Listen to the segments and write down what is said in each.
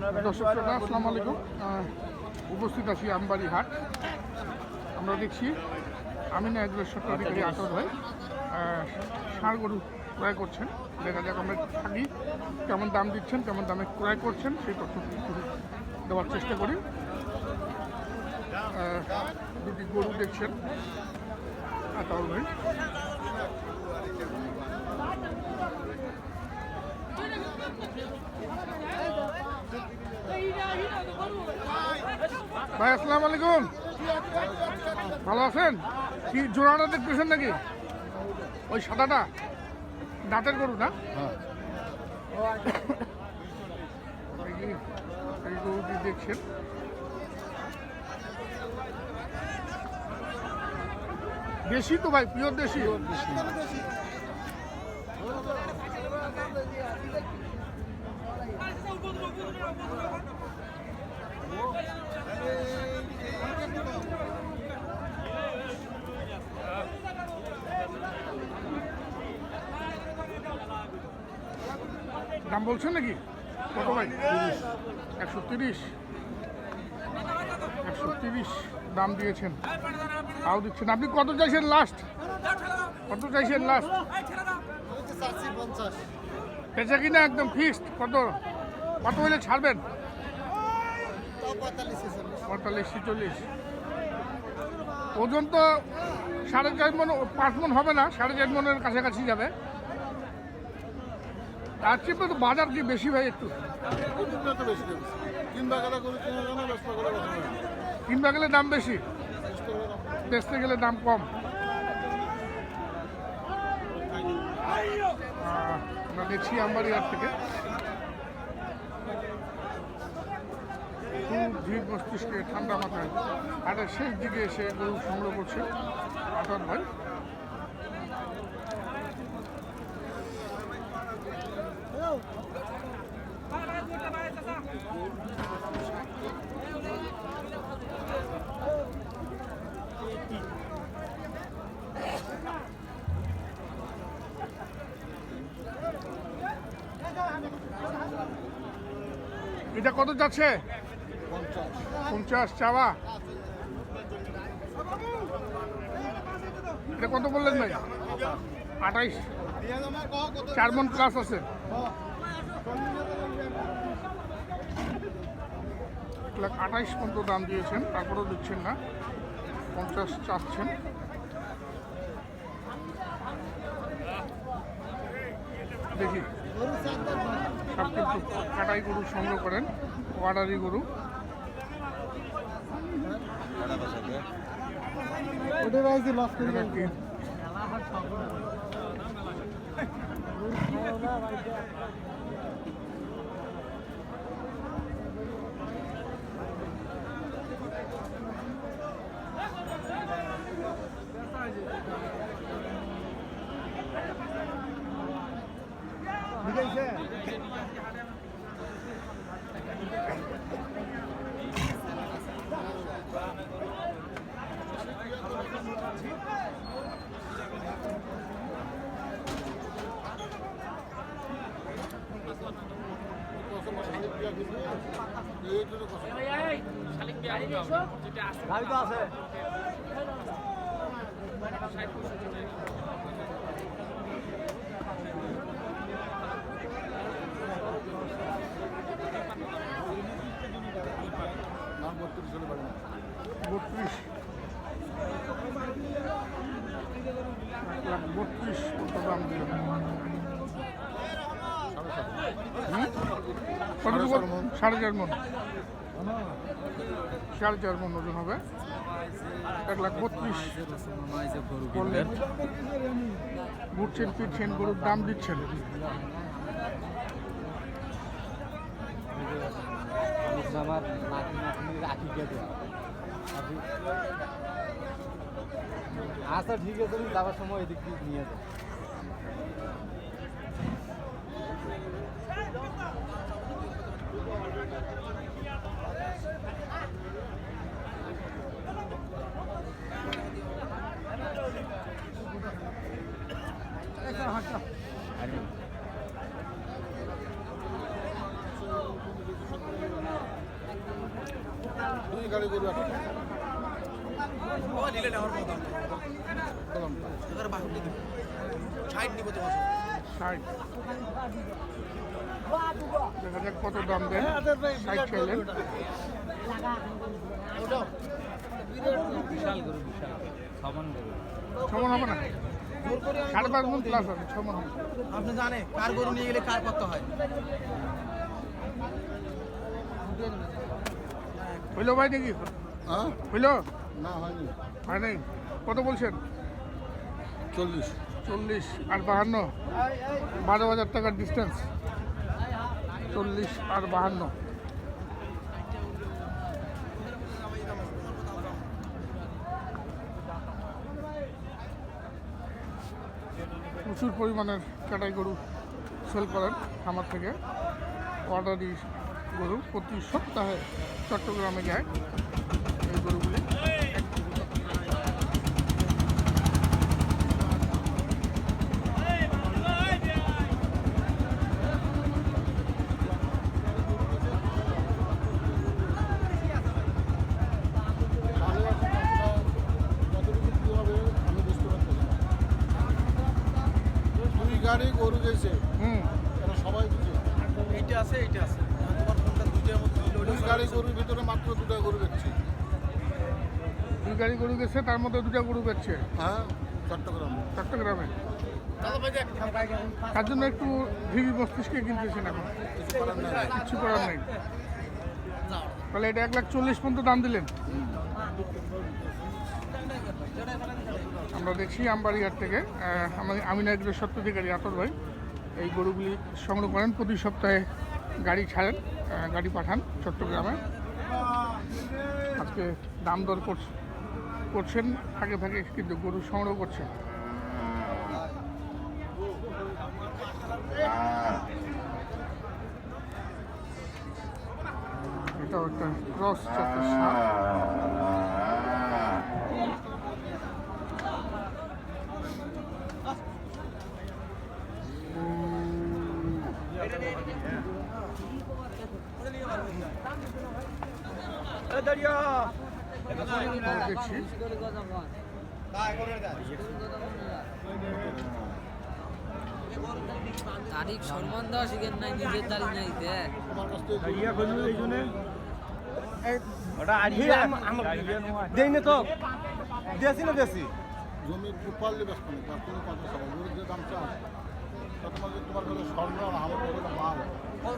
দর্শক শ্রোতা আসসালামু আলাইকুম। উপস্থিত আছি আমবাড়ি হাট। আমরা দেখছি আমিনা এগ্রেশ্বর অধিকারী আসর ভাই আহ, ষাঁড় গরু ক্রয় করছেন। দেখা যাক আমরা থাকি। কেমন দাম দিচ্ছেন কেমন দামে ক্রয় করছেন সেই তথ্য দেওয়ার চেষ্টা করি। দুটি গরু দেখছেন। আতাউল ভাই। ভাই আসসালামু আলাইকুম। ভালো আছেন? কি জোড়াটা দেখতেছেন নাকি? ওই সাদাটা? দাঁতের গরু না? এই গরুটি দেখছেন? দেশি তো ভাই পিওর দেশি। দাম বলছেন নাকি? কত ভাই? একশো তিরিশ। একশো তিরিশ দাম দিয়েছেন। তাও দিচ্ছেন। আপনি কত চাইছেন লাস্ট কত চাইছেন লাস্ট বেচা কিনা একদম ফিক্সড কত? কত হলে ছাড়বেন? পঁয়তাল্লিশ ছেচল্লিশ। ওজন তো সাড়ে চার মন পাঁচ মন হবে না সাড়ে চার মনের কাছাকাছি যাবে। তার চেয়ে তো বাজার কি বেশি ভাই একটু। কিনবা গেলে দাম বেশি? বেচতে গেলে দাম কম। আহ, আমরা দেখছি আমবাড়িয়ার থেকে। মস্তিষ্কে ঠান্ডা মাথায়। হাটের শেষ দিকে এসে গরু সংগ্রহ করছে আটার ভাই। এটা কত যাচ্ছে? পঞ্চাশ, চাওয়া। এটা কত বললেন ভাই? আঠাইশ। চার মন প্লাস আছে। এক লাখ আঠাইশ পর্যন্ত দাম দিয়েছেন, তারপরেও দিচ্ছেন না। পঞ্চাশ চাচ্ছেন। দেখি। সব কিন্তু কাটাই গরু সংগ্রহ করেন ওয়াডারি গরু। ওটা রাইছে লস করে? বুঝাইছে গাড়ি তো আছে বত্রিশ হলে পারে না বত্রিশ এক লাখ বত্রিশ কত দাম দিল কত সাড়ে চার মন সাড়ে চার মন ওজন হবে এক লাখ বত্রিশ বললেন ঘুরছেন ফিরছেন গরুর দাম দিচ্ছেন আচ্ছা ঠিক আছে যাওয়ার সময় এদিক দিয়ে নিয়ে দুই গাড়ি করবে ও নিলে কলম এবার বাহুটি দিব ষাট নিব তো ষাট। দেখা যাক কত দাম দেন? ষাট চাইলেন। বিশাল গরু বিশাল। সাবান গরু। ছমন হবে না? সাড়ে পাঁচ মন প্লাস হবে ছমন আপনি জানে কার গরু নিয়ে গেলে কার করতে হয়? হইল ভাই নাকি? হ্যাঁ। হইল? না হয়নি। হয় নাই কত বলছেন? চল্লিশ। চল্লিশ আর বাহান্ন। বারো হাজার টাকার ডিস্টেন্স চল্লিশ আর বাহান্ন। প্রচুর পরিমাণের কাটাই গরু সেল করেন খামার থেকে। অর্ডারি গরু। প্রতি সপ্তাহে চট্টগ্রামে যায় এই গরুগুলি সাড়ে আটশো কতটুকু কি হবে আমি বুঝতে পারছি না। দুই গাড়ি গরু গেছে। হুম। এরা সবাই বুঝে এইটা আছে এইটা আছে। তোমার ফোনটা দুইটার মধ্যে দুই গাড়ি গরুর ভিতরে মাত্র দুটা গরু বেচছি। দুই গাড়ি গরু গেছে তার মধ্যে দুটা গরু বেচছে? হ্যাঁ চট্টগ্রাম। চট্টগ্রামে? তার জন্য একটু ভিড়ি মস্তিষ্কে কিনতেছেন এখন। কিছু করার নাই। নেই। তাহলে এটা এক লাখ চল্লিশ পর্যন্ত দাম দিলেন। আমরা দেখছি আমবাড়িহাট থেকে আমাদের আমিনাগুলোর সত্যাধিকারী আতর ভাই। এই গরুগুলি সংগ্রহ করেন, প্রতি সপ্তাহে গাড়ি ছাড়েন গাড়ি পাঠান চট্টগ্রামে। আজকে দাম দর করছ- করছেন ফাঁকে ফাঁকে কিন্তু গরু সংগ্রহ করছেন। এটাও একটা ক্রস জাতের তারিখ সম্মান দেওয়া শিখেন নাই নিজের তারিখ নাই না তো। দেশি না দেশি? জমির কুপাল্লি ব্যস্ত নেই তার কোনো কথা সবাই দাম চাও তোমার তোমার স্বর্ণ আর আমার আঠারো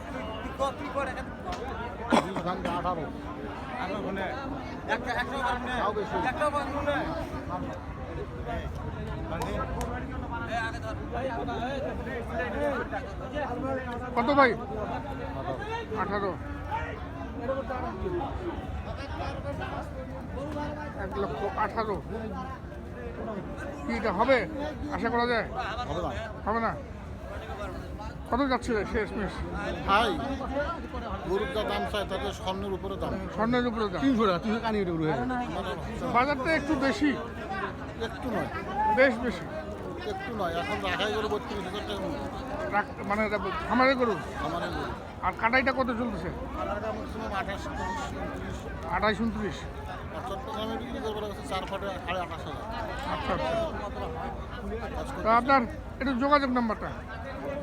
কত ভাই? আঠারো। এক লক্ষ আঠারো। কি হবে? আশা করা যায়? হবে না। কত যাচ্ছে শেষ মেশ ভাই গরুর যা দাম চাই তাতে স্বর্ণের উপরে দাম। স্বর্ণের উপরে দাম। তিনশো টাকা তিনশো কানি উঠে বাজারটা একটু বেশি। একটু নয়। বেশ বেশি। একটু নয় এখন রাখাই গরু বত্রিশ হাজার টাকা মানে এটা খামারে গরু? আমার গরু। আর কাটাইটা কত চলতেছে? আঠাশ তিরিশ উনত্রিশ। চট্টগ্রামে বিক্রি করবার চার ফাটে সাড়ে আঠাশ হাজার। আচ্ছা আচ্ছা। আপনার একটু যোগাযোগ নাম্বারটা।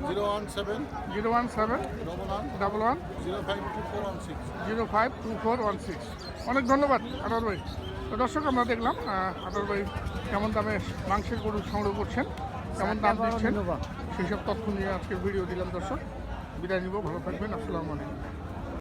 Zero one seven zero one seven double one double one zero five two four one six zero five two four one six অনেক ধন্যবাদ আদর ভাই। তো দর্শক আমরা দেখলাম আদর ভাই কেমন দামে মাংসের গরু সংগ্রহ করছেন কেমন দাম দিচ্ছেন? সেই সব তথ্য নিয়ে আজকে ভিডিও দিলাম দর্শক। বিদায় নিব ভালো থাকবেন আসসালামু আলাইকুম।